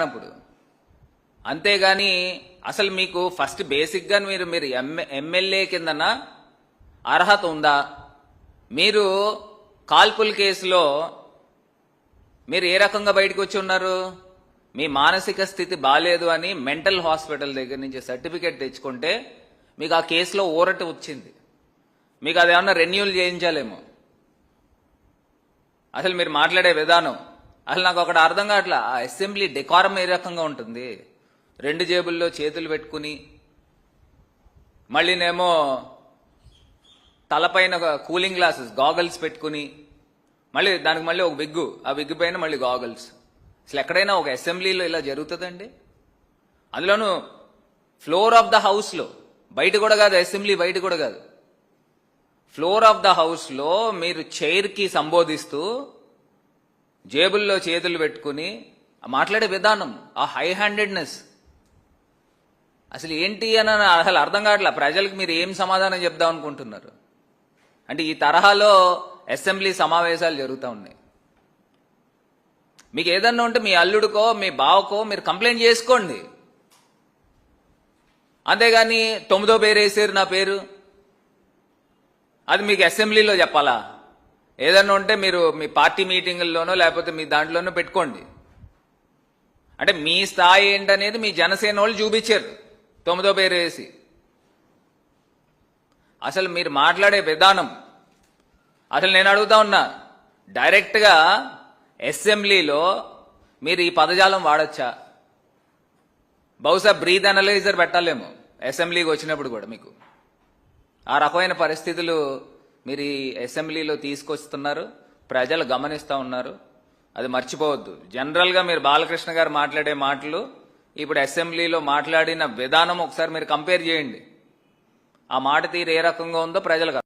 అప్పుడు అంతేగాని అసలు మీకు ఫస్ట్ బేసిక్గా మీరు మీరు ఎమ్మెల్యే కిందన అర్హత ఉందా? మీరు కాల్పుల కేసులో మీరు ఏ రకంగా బయటకు వచ్చి ఉన్నారు? మీ మానసిక స్థితి బాగాలేదు అని మెంటల్ హాస్పిటల్ దగ్గర నుంచి సర్టిఫికేట్ తెచ్చుకుంటే మీకు ఆ కేసులో ఊరట వచ్చింది. మీకు అది రెన్యూల్ చేయించాలేమో. అసలు మీరు మాట్లాడే విధానం అసలు నాకు ఒకటి అర్థం కావట్లా. ఆ అసెంబ్లీ డెకారం ఏ రకంగా ఉంటుంది? రెండు జేబుల్లో చేతులు పెట్టుకుని మళ్ళీనేమో తలపైన ఒక కూలింగ్ గ్లాసెస్ గాగల్స్ పెట్టుకుని మళ్ళీ దానికి మళ్ళీ ఒక విగ్గు ఆ విగ్గు పైన మళ్ళీ గాగల్స్. అసలు ఎక్కడైనా ఒక అసెంబ్లీలో ఇలా జరుగుతుందండి? అందులోనూ ఫ్లోర్ ఆఫ్ ద హౌస్లో బయట కూడా కాదు అసెంబ్లీ బయట కూడా కాదు. ఫ్లోర్ ఆఫ్ ద హౌస్లో మీరు చైర్కి సంబోధిస్తూ జేబుల్లో చేతులు పెట్టుకుని మాట్లాడే విధానం ఆ హై హ్యాండెడ్నెస్ అసలు ఏంటి అని అసలు అర్థం కావట్లే? ప్రజలకు మీరు ఏం సమాధానం చెప్దాం అనుకుంటున్నారు? అంటే ఈ తరహాలో అసెంబ్లీ సమావేశాలు జరుగుతూ ఉన్నాయి. మీకు ఏదన్నా ఉంటే మీ అల్లుడికో మీ బావకో మీరు కంప్లైంట్ చేసుకోండి. అంతేగాని తొమ్మిదో పేరు వేసారు నా పేరు. అది మీకు అసెంబ్లీలో చెప్పాలా? ఏదన్నా ఉంటే మీరు మీ పార్టీ మీటింగుల్లోనో లేకపోతే మీ దాంట్లోనో పెట్టుకోండి. అంటే మీ స్థాయి ఏంటనేది మీ జనసేన వాళ్ళు చూపించారు. తొమ్మిదో పేరు వేసి. అసలు మీరు మాట్లాడే విధానం. అసలు నేను అడుగుతా ఉన్నా డైరెక్ట్గా అసెంబ్లీలో మీరు ఈ పదజాలం వాడచ్చా? బహుశా బ్రీత్ అనలైజర్ పెట్టాలేమో అసెంబ్లీకి వచ్చినప్పుడు కూడా మీకు. ఆ రకమైన పరిస్థితులు మీరు ఈ అసెంబ్లీలో తీసుకొస్తున్నారు ప్రజలు గమనిస్తూ ఉన్నారు అది మర్చిపోవద్దు. జనరల్గా మీరు బాలకృష్ణ గారు మాట్లాడే మాటలు ఇప్పుడు అసెంబ్లీలో మాట్లాడిన విధానం ఒకసారి మీరు కంపేర్ చేయండి. ఆ మాట తీరు ఏ రకంగా ఉందో ప్రజలకు